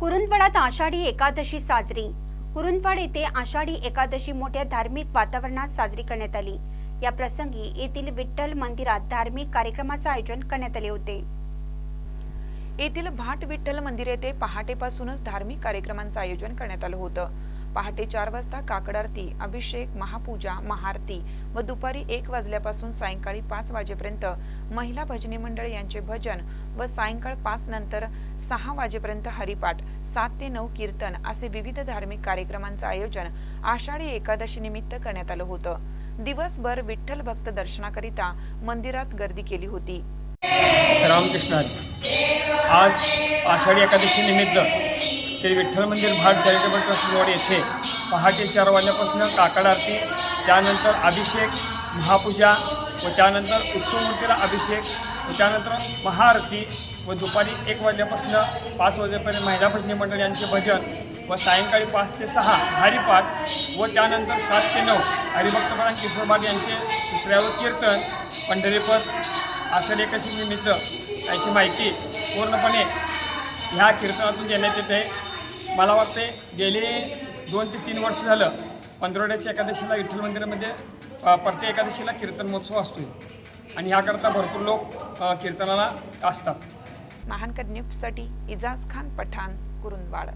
कुरुंदवाडात आषाढी एकादशी साजरी. कुरुंदवाड येथे आषाढी एकादशी मोठ्या धार्मिक वातावरणात साजरी करण्यात आली. या प्रसंगी येथील विठ्ठल मंदिरात धार्मिक कार्यक्रमाचे आयोजन करण्यात आले होते. येथील भाट विठ्ठल मंदिर येथे पहाटेपासूनच धार्मिक कार्यक्रमांचं आयोजन करण्यात आलं होतं. पहाटे चार वाजता काकडारती अभिषेक महापूजा महाआरती व दुपारी एक वाजल्यापासून सायंकाळी पाच वाजेपर्यंत महिला भजनी मंडळ यांचे भजन व सायंकाळ पाच नंतर सहा वाजेपर्यंत हरिपाठ सात ते नऊ कीर्तन असे विविध धार्मिक कार्यक्रमांचं आयोजन आषाढी एकादशी निमित्त करण्यात आलं होतं. दिवसभर विठ्ठल भक्त दर्शनाकरिता मंदिरात गर्दी केली होती. रामकृष्ण आज आषाढी एकादशी निमित्त श्री विठ्ठल मंदिर भाट चॅरिटेबल ट्रस्ट रोड येथे पहाटे चार वाजल्यापासून काकड आरती त्यानंतर अभिषेक महापूजा व त्यानंतर उत्सवमूर्तीला अभिषेक व त्यानंतर महाआरती व दुपारी एक वाजल्यापासून पाच वाजेपर्यंत महिला भजनी मंडळ यांचे भजन व सायंकाळी पाच ते सहा हरिपाठ व त्यानंतर सात ते नऊ हरिभक्तपरायण किशोरबाग यांचे दुसऱ्यावर कीर्तन पंढरीपद आषाढी एकादशी निमित्त याची माहिती पूर्णपणे ह्या कीर्तनातून देण्यात येते. मला वाटते गेले दोन ते तीन वर्ष झालं पंधरवड्याच्या एकादशीला विठ्ठल मंदिरामध्ये प्रत्येक एकादशीला कीर्तन महोत्सव असतो आणि ह्याकरता भरपूर लोक कीर्तनाला असतात. महानकर न्यूजसाठी इजाज खान पठाण कुरुंदवाड.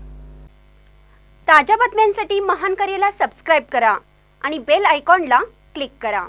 ताज्या बातम्यांसाठी महान करेला सबस्क्राईब करा आणि बेल आयकॉनला क्लिक करा.